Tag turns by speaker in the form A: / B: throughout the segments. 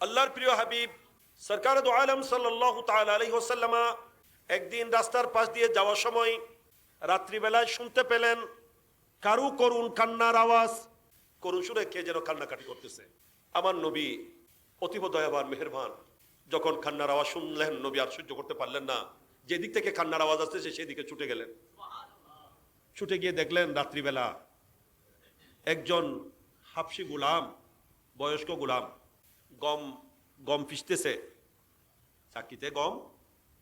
A: আল্লাহর প্রিয় হাবিব সরকার আলম সাল্লাহ তাল হোসাল্লামা একদিন রাস্তার পাশ দিয়ে যাওয়ার সময় রাত্রিবেলায় শুনতে পেলেন, কারু করুন কান্নার আওয়াজ? করুন সুরে কে যেন কান্নাকাটি করতেছে। আমার নবী অতীব দয়াবান, মেহেরবান, যখন কান্নার আওয়াজ শুনলেন, নবী আর সহ্য করতে পারলেন না। যেদিক থেকে কান্নার আওয়াজ আসতেছে সেদিকে ছুটে গেলেন। ছুটে গিয়ে দেখলেন রাত্রিবেলা একজন হাফসি গুলাম, বয়স্ক গুলাম গম গম পিসতেছে চাকিতে গম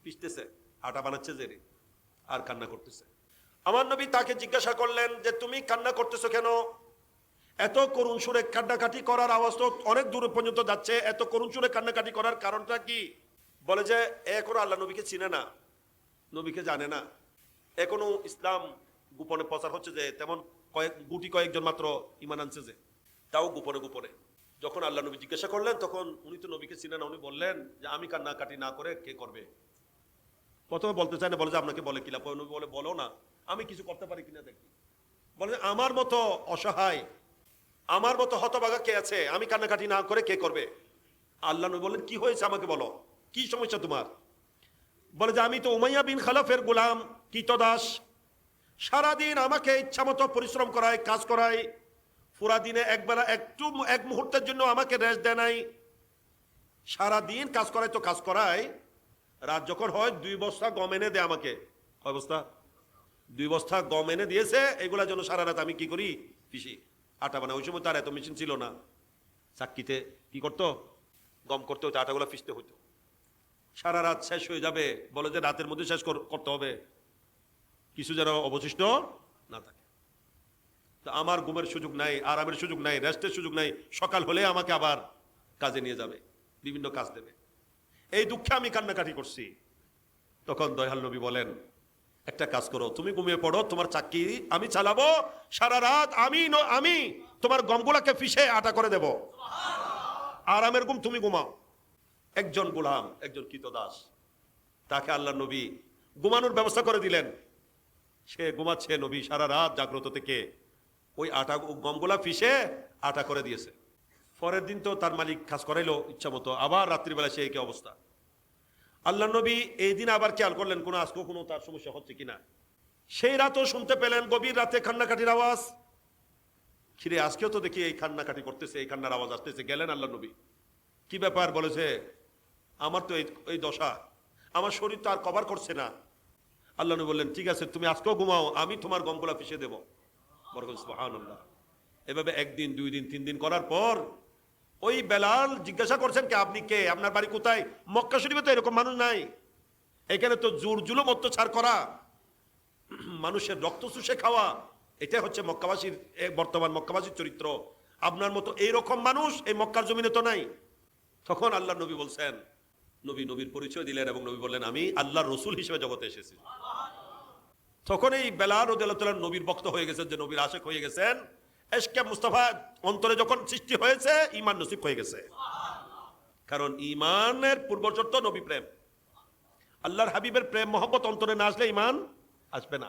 A: পিসতেছে আটা বানাচ্ছে জেরে, আর কান্না করতেছে। আমার নবী তাকে জিজ্ঞাসা করলেন যে, তুমি কান্না করতেছো কেন? এত করুণ সুরে কান্নাকাটি করার আওয়াজ তো অনেক দূর পর্যন্ত যাচ্ছে। এত করুণ সুরে কান্নাকাটি করার কারণটা কি? বলে যে এখনও আল্লাহ নবীকে চিনে না, নবীকে জানে না। এখনও ইসলাম গোপনে প্রচার হচ্ছে যে, তেমন কয়েক, গুটি কয়েকজন মাত্র ইমান আনছে যে, তাও গোপনে গোপনে। যখন আল্লাহ নবী জিজ্ঞাসা করলেন, তখন উনি তো নবীকে চিনে না, উনি বললেন যে আমি কান্নাকাটি না করে কে করবে? প্রথমে বলতে চায় না, বলে যে আপনাকে বলে কিলা পরে নবী বলে, বলো না, আমি কিছু করতে পারি কিনা দেখি। বলে আমার মতো অসহায়, আমার মতো হতবাগা কে আছে? আমি কান্নাকাটি না করে কে করবে? আল্লাহ নবী বললেন, কি হয়েছে আমাকে বলো? কি সমস্যা তোমার? বলে যে, আমি তো উমাইয়া বিন খালাফের গোলাম কীতদাস সারাদিন আমাকে ইচ্ছা মতো পরিশ্রম করায়, কাজ করায় পুরা দিনে একবেলা একটু এক মুহূর্তের জন্য আমাকে রেস্ট দেয় নাই। সারাদিন কাজ করায় তো কাজ করায়। রাত যখন হয়, দুই বস্তা গম এনে দেয় আমাকে। কয় বস্তা? দুই বস্তা গম এনে দিয়েছে এগুলা জন্য সারা রাত আমি কি করি? পিসি, আটা বানা ওই সময় তার এত মেশিন ছিল না। চাকরিতে কি করতো? গম করতে হতো আটাগুলো পিসতে হতো সারা রাত শেষ হয়ে যাবে, বলে যে রাতের মধ্যে শেষ কর- করতে হবে। কিছু যেন অবশিষ্ট না থাকে। তো আমার ঘুমের সুযোগ নাই, আরামের সুযোগ নাই, রেস্টের সুযোগ নাই, সকাল হলে আমাকে আবার কাজে নিয়ে যাবে, বিভিন্ন কাজ দেবে। এই দুঃখে আমি কান্নাকাটি করছি। তখন দয়াল নবী বলেন, একটা কাজ করো, তুমি ঘুমিয়ে পড়ো, তোমার চাকরি আমি চালাবো, সারা রাত আমি আমি তোমার গমগুলাকে ফিসে আটা করে দেব। আরামের ঘুম তুমি ঘুমাও। একজন গোলাম, একজন কীতদাস তাকে আল্লাহ নবী ঘুমানোর ব্যবস্থা করে দিলেন। সে ঘুমাচ্ছে নবী সারা রাত জাগ্রত থেকে। ওই আটা গমগুলা ফিসে আটা করে দিয়েছে। পরের দিন তো তার মালিক কাজ করাইলো ইচ্ছা মতো, আবার রাত্রিবেলা সে একই অবস্থা। আল্লাহ নবী এই দিন আবার খেয়াল করলেন, কোনো আজকেও কোনো তার সমস্যা হচ্ছে কিনা সেই রাতও শুনতে পেলেন, গভীর রাতে কান্নাকাটির আওয়াজ। খিরে আজকেও তো দেখি এই কান্নাকাটি করতেছে, এই কান্নার আওয়াজ আসতেছে, গেলেন আল্লাহ নবী। কি ব্যাপার বলেছে? আমার তো এই এই দশা, আমার শরীর তো আর কভার করছে না। আল্লাহ নবী বললেন, ঠিক আছে, তুমি আজকেও ঘুমাও, আমি তোমার গমগুলা পিছিয়ে দেবো। এভাবে একদিন, দুই দিন, তিন দিন করার পর ওই বেলাল জিজ্ঞাসা করছেন কে, আপনি কে? আপনার বাড়ি কোথায়? মক্কা শরীফে তো এরকম মানুষ নাই। এখানে তো জোর জুলুম, অত্যাচার করা। মানুষের রক্ত চুষে খাওয়া এটা হচ্ছে মক্কাবাসীর বর্তমান মক্কাবাসীর চরিত্র। আপনার মতো এইরকম মানুষ এই মক্কার জমিনে তো নাই। তখন আল্লাহ নবী বলছেন, নবী নবীর পরিচয় দিলেন এবং নবী বললেন, আমি আল্লাহর রসুল হিসেবে জগতে এসেছি। তখন এই বেলাল রদিয়াল্লাহ নবীর বক্ত হয়ে গেছেন, যে নবীর আশেক হয়ে গেছেন। এসকে মুস্তাফা অন্তরে যখন সৃষ্টি হয়েছে ইমান নসিব হয়ে গেছে। কারণ ইমানের পূর্বশর্ত নবী প্রেম। আল্লাহর হাবিবের প্রেম, মহব্বত অন্তরে না আসলে ইমান আসবে না।